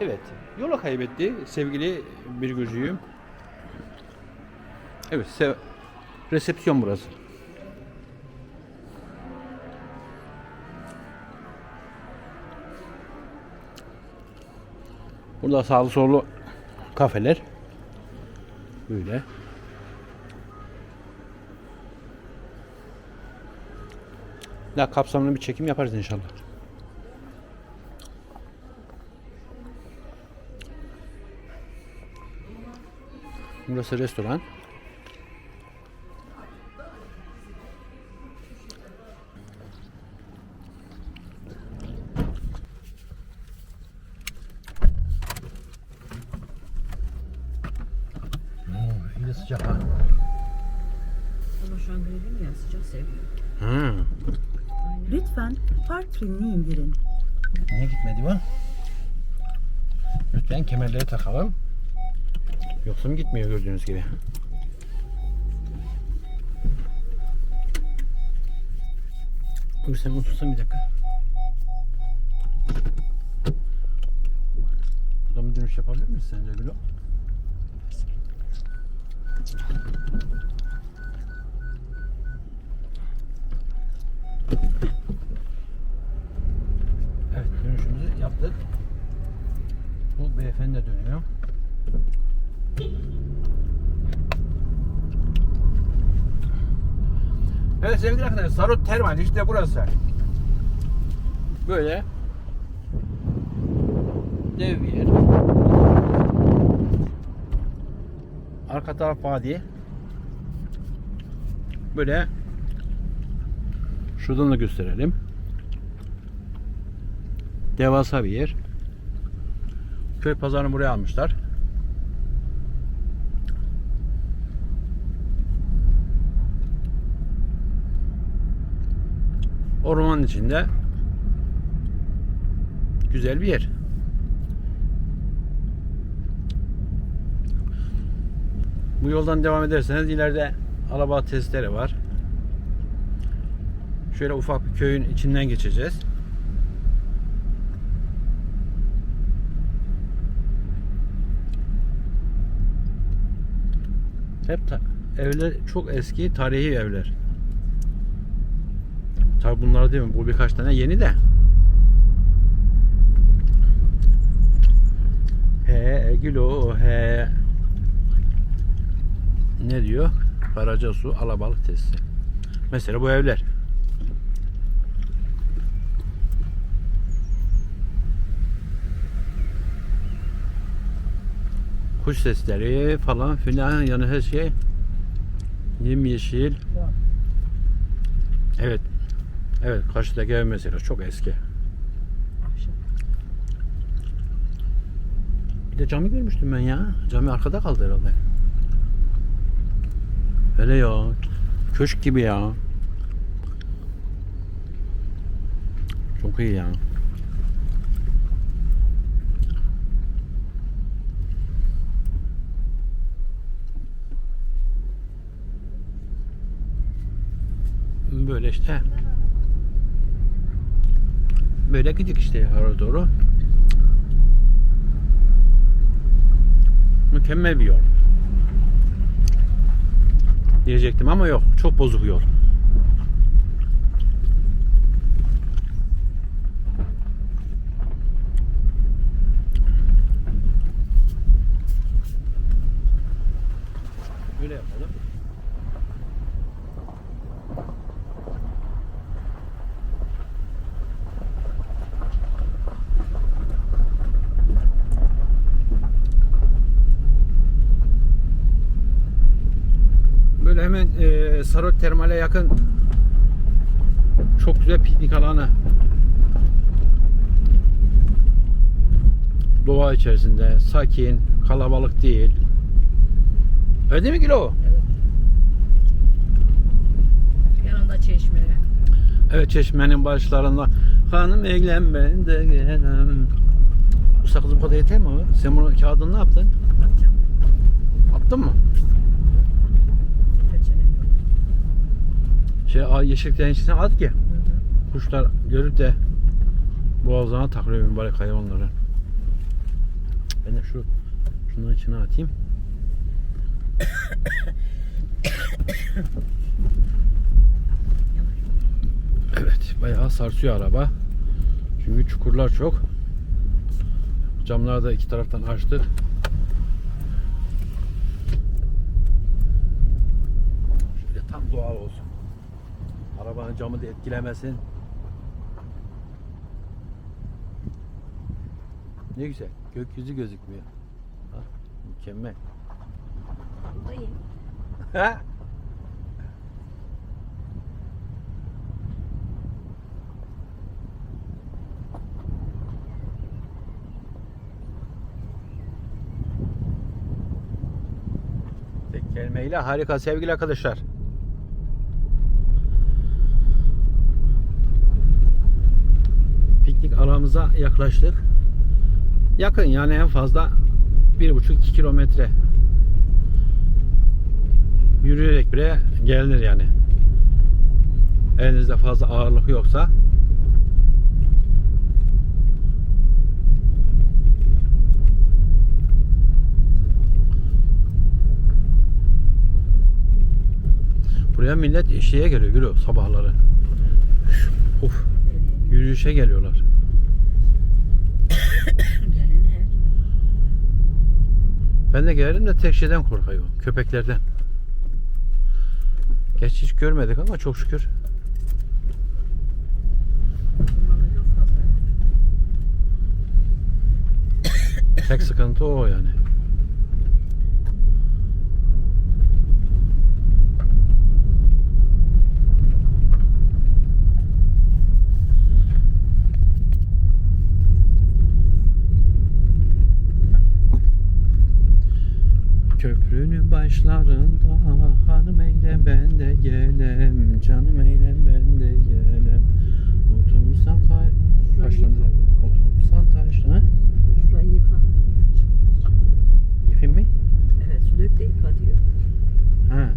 Evet, yola kaybetti sevgili bir gözüyüm. Evet, resepsiyon burası. Burada sağlı sollu kafeler. Böyle. Daha kapsamlı bir çekim yaparız inşallah. Burası restoran. Oo, iyi sıcak ha. Ama şu an grevim ya sıcak seviyorum. Hı. Lütfen park frenini indirin. Niye gitmedi bu? Lütfen kemerleri takalım. Yoksa mı gitmiyor gördüğünüz gibi. Dur sen otursan bir dakika. Buradan bir dönüş yapabilir miyiz sence Gülü? Evet dönüşümüzü yaptık. Bu beyefendi de dönüyor. Evet sevgili arkadaşlar Sarut Termal işte burası. Böyle dev bir yer. Arka taraf vadi. Böyle şuradan da gösterelim. Devasa bir yer. Köy pazarını buraya almışlar. Ormanın içinde güzel bir yer. Bu yoldan devam ederseniz ileride araba testleri var. Şöyle ufak bir köyün içinden geçeceğiz. Hep evler çok eski tarihi evler. Tabi bunlar değil mi? Bu birkaç tane yeni de. He Egilo he. Ne diyor? Karacasu alabalık tesisi. Mesela bu evler. Kuş sesleri falan filan yani her şey yemyeşil. Evet. Evet karşıdaki ev mesela çok eski. Bir de cami görmüştüm ben ya. Cami arkada kaldı herhalde. Öyle ya. Köşk gibi ya. Çok iyi ya. Böyle işte. Böyle gidik işte yukarı doğru. Mükemmel bir yol. Diyecektim ama yok. Çok bozuk yol. Böyle yapalım. Böyle hemen e, Sarot Termal'e yakın çok güzel piknik alanı. Doğa içerisinde sakin, kalabalık değil. Öyle değil mi Gilo? Yanında çeşme. Evet çeşmenin başlarında hanım eglem ben de gelem. Bu sakız bu kadar yeter mi? o? Sen bunu kağıdını ne yaptın? Bakacağım. Attın mı? Şey yeşilliklerin içine at ki Hı hı. kuşlar görüp de boğazlarına takılıyor mübarek hayvanları. şu şunun içine atayım. Evet bayağı sarsıyor araba. Çünkü çukurlar çok. Camları da iki taraftan açtık. Şöyle tam doğal olsun. Arabanın camı da etkilemesin. Ne güzel. Gökyüzü gözükmüyor. Ha, mükemmel. Buradayım. Tek kelimeyle harika sevgili arkadaşlar. Alanımıza yaklaştık. Yakın yani en fazla 1,5-2 kilometre yürüyerek bile gelinir yani. Elinizde fazla ağırlık yoksa Buraya millet şeye geliyor gülüyor sabahları. Uf, yürüyüşe geliyorlar. Ben de gelirim de tek şeyden korkuyorum. Köpeklerden. Geç hiç görmedik ama çok şükür. Tek sıkıntı o yani. Başlarında hanım eyle ben de gelem canım eyle ben de gelem Otursan kay başlandı otursan taşla Şurayı yıka. yıkayım mı? Evet su dök de yıka diyor. Ha.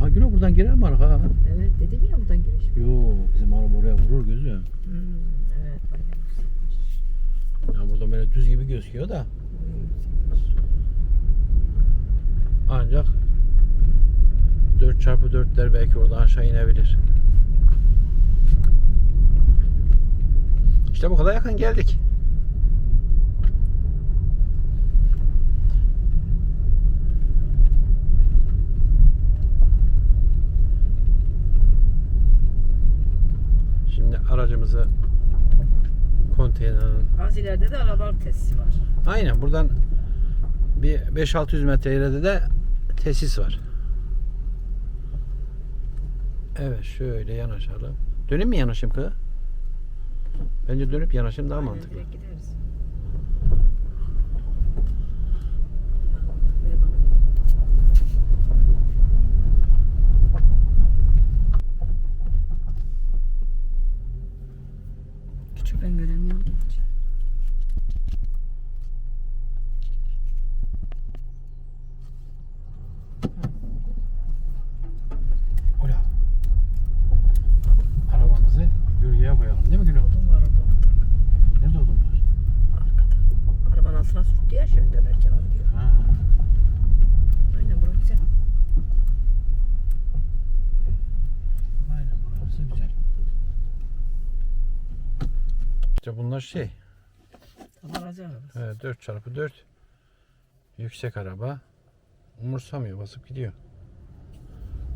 Ha Gülo buradan girer mi arka? Evet dedim ya buradan giriş. Yo bizim araba oraya vurur gözü. Hmm, evet. Bayağı yüksekmiş. Ya burada böyle düz gibi gözüküyor da ancak 4x4'ler belki orada aşağı inebilir. İşte bu kadar yakın geldik. Şimdi aracımızı konteynerin Az ileride de araba tesisi var. Aynen buradan bir 5-600 metre ileride de tesis var. Evet şöyle yanaşalım. Dönüp mi yanaşayım kız? Bence dönüp yanaşayım daha Aynen, mantıklı. direkt gideriz. Küçük ben Ola. Arabamızı gölgeye koyalım değil mi Gülüm? Odun var orada. Nerede odun var? Arkada. Arabanın altına sürttü ya şimdi dönerken onu diyor. Ha. Aynen burası güzel. Aynen burası güzel. İşte bunlar şey. Aracı arabası. Evet, 4 çarpı 4 yüksek araba umursamıyor basıp gidiyor.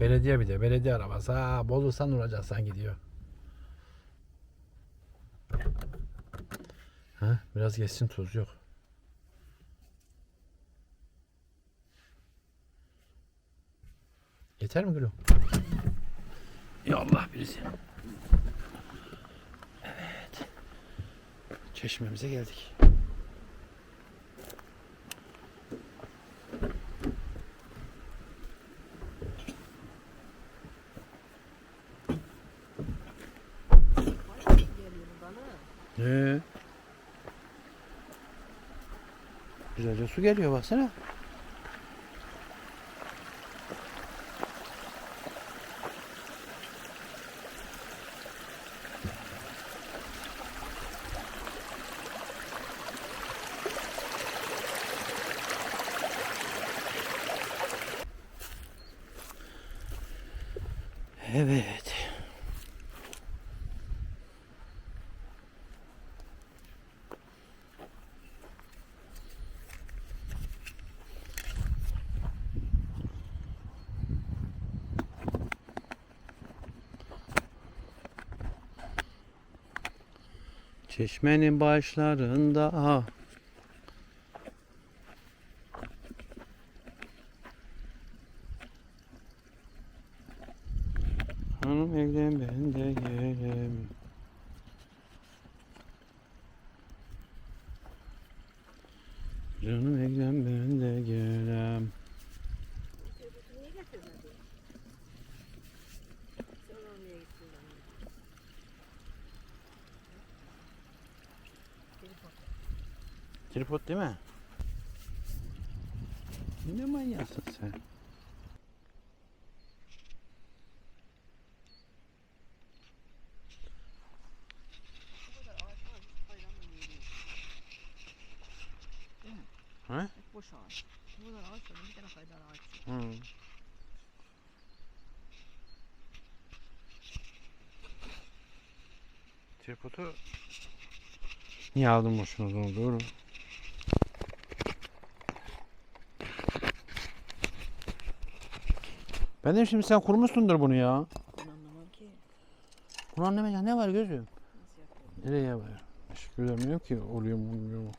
Belediye bir de belediye arabası. Ha Bolu'san duracaksan gidiyor. Ha, biraz geçsin tuz yok. Yeter mi Gülüm? Ya Allah birisi. Çeşmemize geldik. Ee, güzelce su geliyor baksana. Evet. Çeşmenin başlarında Hanım evden ben de gelem. Canım evden ben de gelem. Niye getirmedin? Sen almaya gittin bana. Tripod değil mi? Ne manyaksın sen? Ha? Hep boş ağaç. Bu kadar ağaç var. Bir tane haydar ağaç. Hı. Tripodu niye aldım boşuna o zaman doğru. Ben dedim şimdi sen kurmuşsundur bunu ya. Ben anlamam ki. Bunu anlamayacak ne var gözüm? Nereye var? Işık göremiyorum ki oluyor mu olmuyor mu.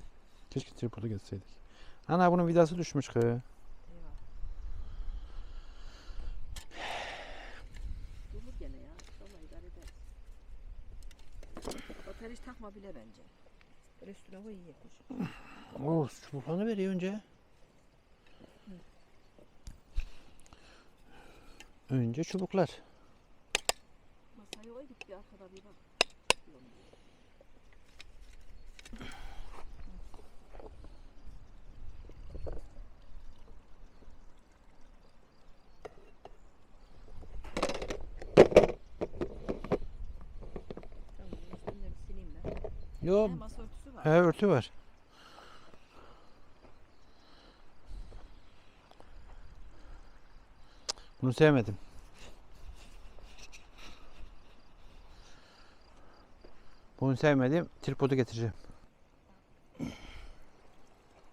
Keşke tripodu getseydik. Ana bunun vidası düşmüş kız. Eyvah. Durur gene ya. Vallahi idare ederiz. Batarya hiç takma bile bence. Böyle üstüne koy iyi koş. Oo, çubuklarını veriyor önce. Önce çubuklar. Masaya koy git bir arkada bir bak. Tamam, üstünde bir sileyim ben. Yo, He, masa örtüsü var. he örtü var. Bunu sevmedim. Bunu sevmedim. Tripodu getireceğim.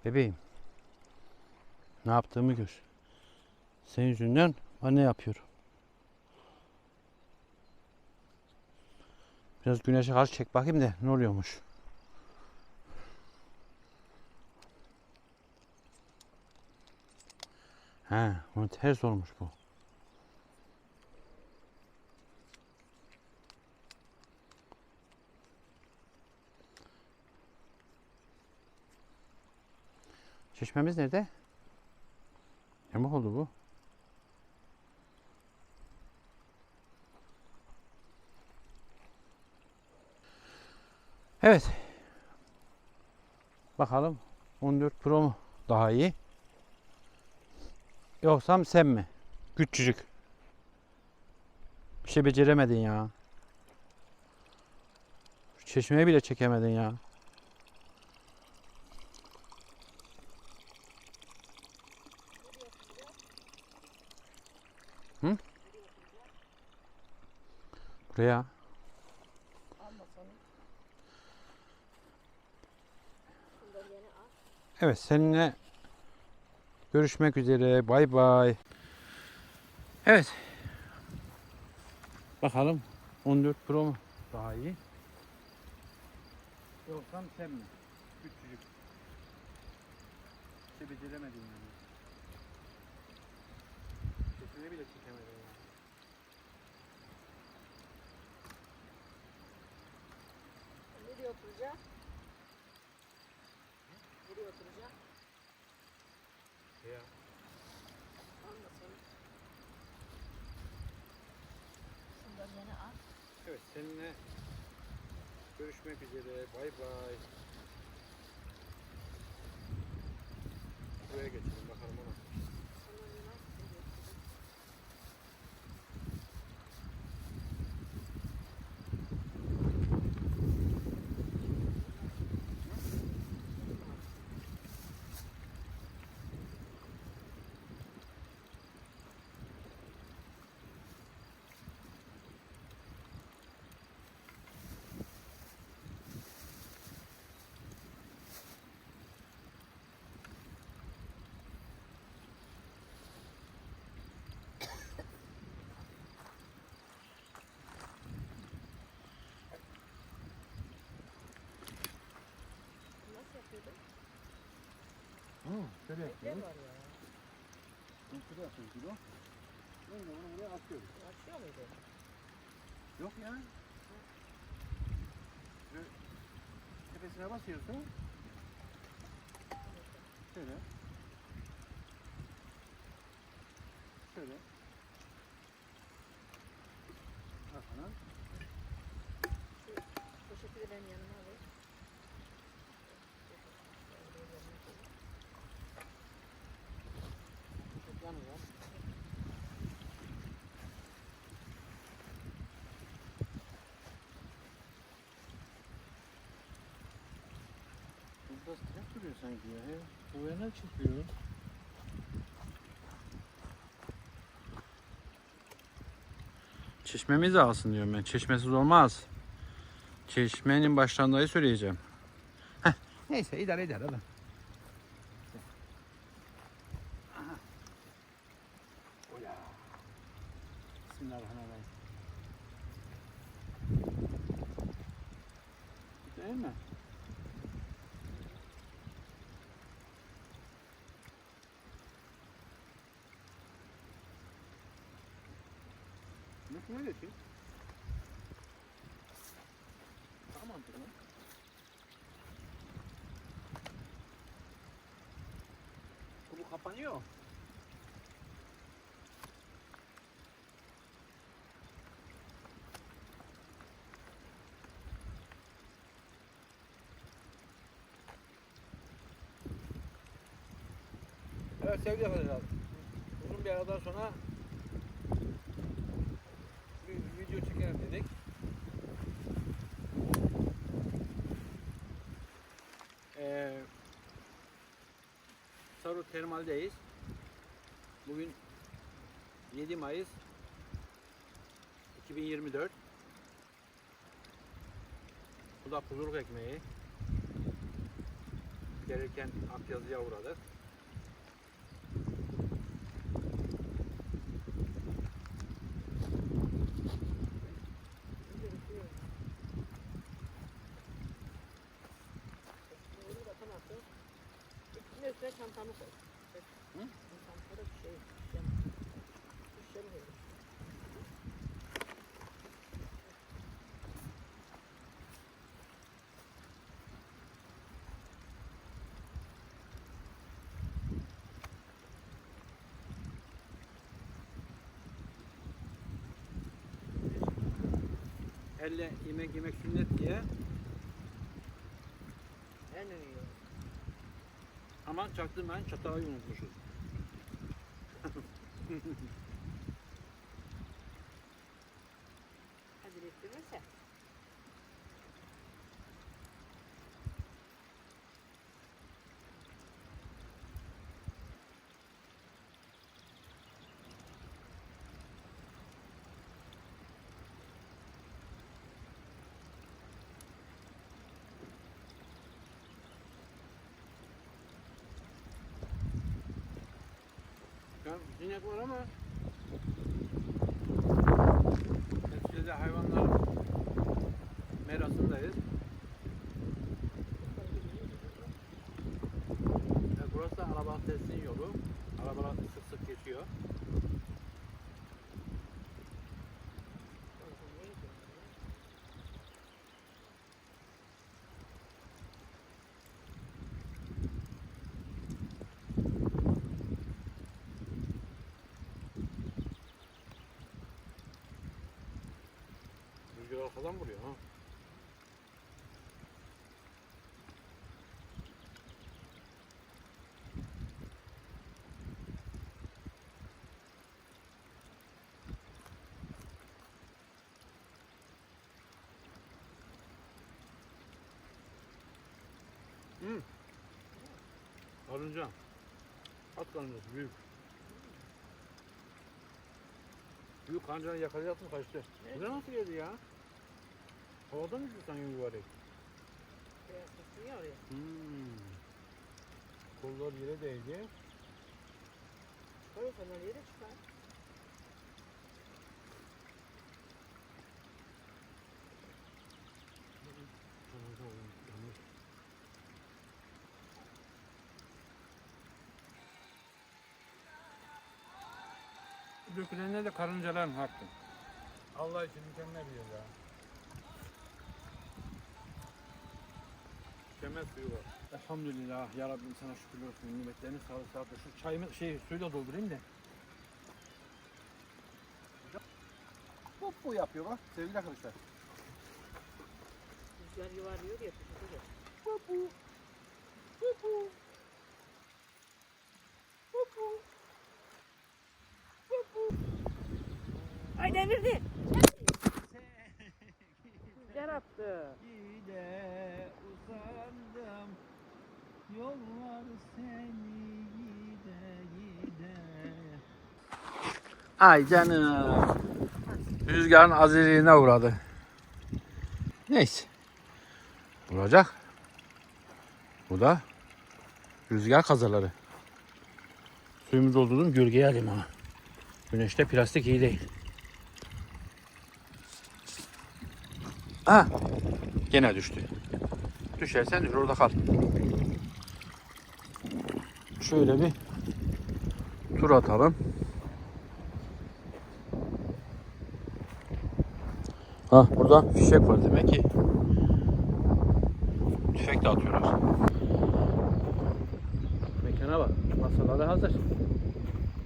Bebeğim. Ne yaptığımı gör. Senin yüzünden ben ne yapıyorum? Biraz güneşe karşı çek bakayım da ne oluyormuş. He, bunu ters olmuş bu. Çeşmemiz nerede? Yamuk oldu bu. Evet. Bakalım 14 Pro mu daha iyi? Yoksa sen mi? Küçücük. Bir şey beceremedin ya. Şu çeşmeye bile çekemedin ya. Hı? Buraya. Evet seninle görüşmek üzere. Bay bay. Evet. Bakalım 14 Pro mu daha iyi? Yoksa sen mi? Küçücük. Bir şey beceremedin yani. Sesini bile çekemedin yani. Nereye oturacak? Nereye oturacak? Ya. Anlasın. Şunları yine al. Evet seninle görüşmek üzere. Bay bay. Buraya geçelim şöyle Ne yapıyoruz. var ya? Şurada yapıyoruz kilo. Böyle onu buraya atıyoruz. Açıyor muydu? Yok ya. Şöyle tepesine basıyorsun. Şöyle. Şöyle. Arkadan. Burada sıcak duruyor sanki ya. Bu yana çıkıyor. Çeşmemiz alsın diyorum ben. Çeşmesiz olmaz. Çeşmenin başlandayı söyleyeceğim. Heh, neyse idare eder hadi. Aha. Oya. Bismillahirrahmanirrahim. Değil mi? Nasıl öyle ki? Daha mantıklı. Bu kapanıyor. Evet sevgili arkadaşlar. Uzun bir aradan sonra bir video çekelim dedik. Ee, Saru Termal'deyiz. Bugün 7 Mayıs 2024. Bu da kuzuluk ekmeği. Gelirken Akyazı'ya uğradık. Bunu da tam atıyor. Üstüne üstüne çantamı koy. Hı? Çantada bir şey. Bir şey mi? Elle yemek yemek sünnet diye En iyi. Ama çaktırmayın çatağı unutmuşuz. Hadi ettirmese. Ya sinek var ama neticede hayvanlar merasındayız. Ya burası da araba teslim yolu. Arabalar sık sık geçiyor. Rüzgar arkadan vuruyor ha. Hmm. Karınca. At karıncası büyük. Büyük karıncanı yakalayacaktım kaçtı. Bu da nasıl geldi ya? Havadan izliyorsan yuvarlak. Biraz tutuyor ya. Hmm. Kollar yere değdi. Koy kollar yere çıkar. Dökülene de karıncaların hakkı. Allah için mükemmel bir yer ya. Mükemmel suyu var. Elhamdülillah ya Rabbim sana şükürler olsun nimetlerini sağlık sağlık. Şu çayımı şey suyla doldurayım da. Bu bu yapıyor bak sevgili arkadaşlar. Rüzgar yuvarlıyor ya. tutuyor. Ay devirdi. Ay canım. Rüzgarın azizliğine uğradı. Neyse. Olacak. Bu da rüzgar kazaları. Suyumu doldurdum gölgeye alayım ha. Güneşte plastik iyi değil. Ha, Gene düştü. Düşersen düşür orada kal. Şöyle bir tur atalım. Ha burada fişek var demek ki. Tüfek de atıyorlar. Mekana bak. Masaları hazır.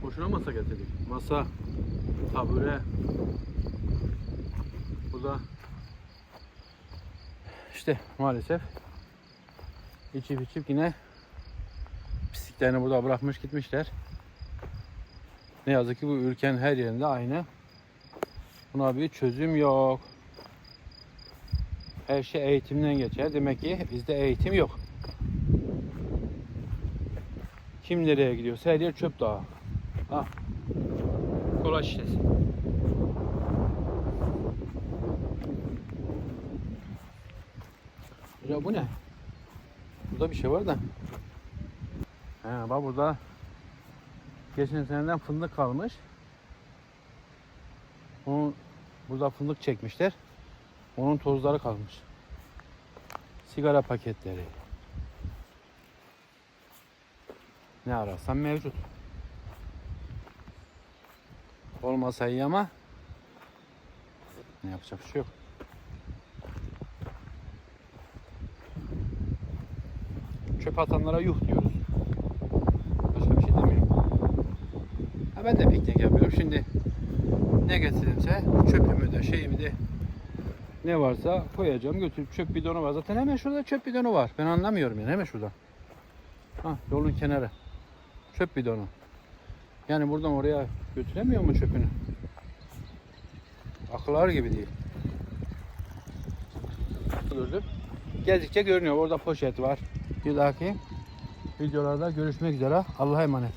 Boşuna masa getirdik. Masa, tabure. Burada işte maalesef içip içip yine pisliklerini burada bırakmış gitmişler. Ne yazık ki bu ülkenin her yerinde aynı. Buna bir çözüm yok. Her şey eğitimden geçer. Demek ki bizde eğitim yok. Kim nereye gidiyorsa her yer çöp dağı. Ha. Kola şişesi. Ya bu ne? Burada bir şey var da. He burada geçen seneden fındık kalmış. Onun burada fındık çekmişler. Onun tozları kalmış. Sigara paketleri. Ne ararsan mevcut. Olmasa iyi ama ne yapacak bir şey yok. çöp atanlara yuh diyoruz. Başka bir şey demiyorum. Ben de piknik yapıyorum. Şimdi ne getirimse çöpümü de şeyimi de ne varsa koyacağım götürüp çöp bidonu var. Zaten hemen şurada çöp bidonu var. Ben anlamıyorum yani hemen şurada. Ha yolun kenarı. Çöp bidonu. Yani buradan oraya götüremiyor mu çöpünü? Akıllar gibi değil. Gördüm. Gezdikçe görünüyor. Orada poşet var. Bir dahaki videolarda görüşmek üzere. Allah'a emanet.